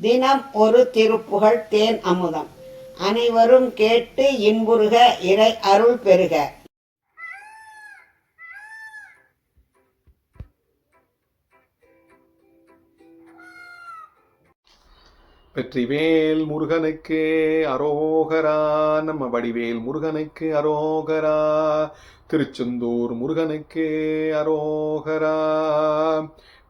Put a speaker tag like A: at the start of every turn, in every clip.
A: தினம் ஒரு திருப்புகழ் தேன் அமுதம். அனைவரும் கேட்டு இன்புறுக இறை அருள் பெறுக.
B: வெற்றிவேல் முருகனுக்கு அரோகரா நம்ம வடிவேல் முருகனுக்கு அரோகரா. திருச்செந்தூர் முருகனுக்கு அரோகரா.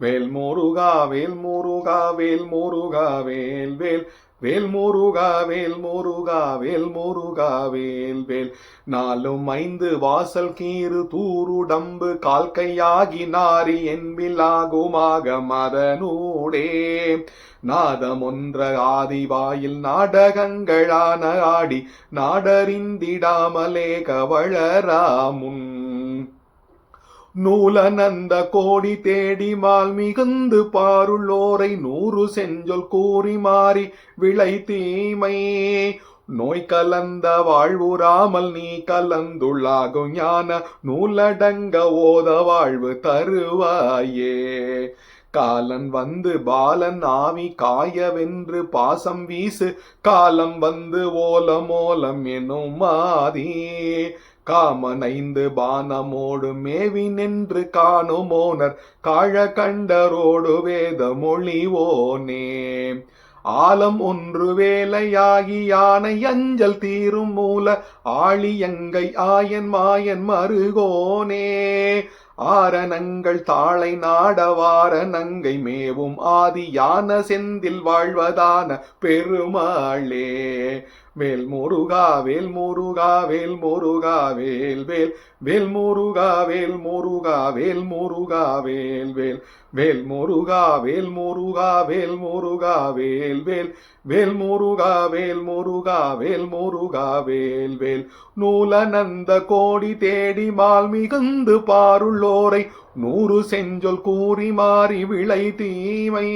B: வேல் மோருகா வேல் மோருகா வேல் மோருகா வேல் வேல். வேல் மோருகா வேல் மோருகா வேல் மோருகா வேல் வேல். நாலும் ஐந்து வாசல் கீறு தூருடம்பு கால் கையாகி நாரி என்பிலாகுமாக மதனூடே. நாதம் ஒன்ற ஆதிவாயில் நாடகங்களான ஆடி நாடறிந்திடாமலே கவளராமுன் நூலனந்த கோடி தேடி மால் மிகுந்து பாருள்ளோரை நூறு செஞ்சொல் கூறி மாறி விளை தீமை. நோய் கலந்த வாழ்வுராமல் நீ கலந்துள்ளாகும் ஞான நூலடங்க ஓத வாழ்வு தருவாயே. காலன் வந்து பாலன் ஆவி காயவென்று பாசம் வீசு காலம் வந்து ஓலம் ஓலம் எனும் மாதே காமனைந்து பானமோடு மேவி நின்று காணுமோனர். காழ கண்டரோடு வேத மொழிவோனே ஆலம் ஒன்று வேலையாகி யானை அஞ்சல் தீரும் மூல ஆழியங்கை ஆயன் மாயன் மருகோனே. ஆரணங்கள் தாளை நாடவார நங்கை மேவும் ஆதி யான செந்தில் வாழ்வதான பெருமாளே. வேல் மோருகா வேல் மோருகா வேல் மோருகா வேல் வேல் வேல் மோருகா வேல் மோருகா வேல் மோருகா வேல் வேல் வேல் மோருகா வேல் மோருகா வேல் மோருகா வேல் வேல் வேல் மோருகா வேல் மோருகா வேல் மோருகா வேல் வேல் நூலனந்த கோடி தேடி மால் மிகுந்து பாருள்ளோரை நூறு செஞ்சொல் கூறி மாறி விளை தீமை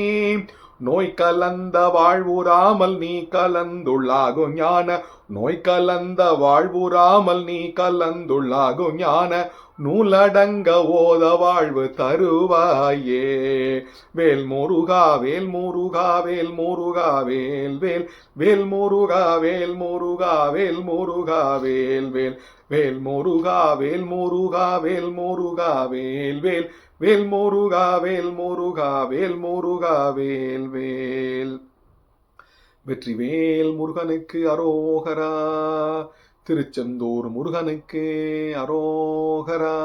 B: நோய் கலந்த வாழ்வுறாமல் நீ கலந்துள்ளாகும் ஞான. நோய் கலந்த வாழ்வுறாமல் நீ கலந்துள்ளாகும் ஞான. நூலடங்க ஓத வாழ்வு தருவாயே. வேல் முருகா வேல் முருகா வேல் முருகா வேல் வேல். வேல் முருகா வேல் முருகா வேல் முருகா வேல் வேல். வேல் முருகா வேல் முருகா வேல் முருகா வேல் வேல். வேல் முருகா வேல் முருகா வேல் முருகா வேல். வேல் வெற்றி வேல் முருகனுக்கு அரோகரா திருச்செந்தூர் முருகனுக்கு அரோகரா.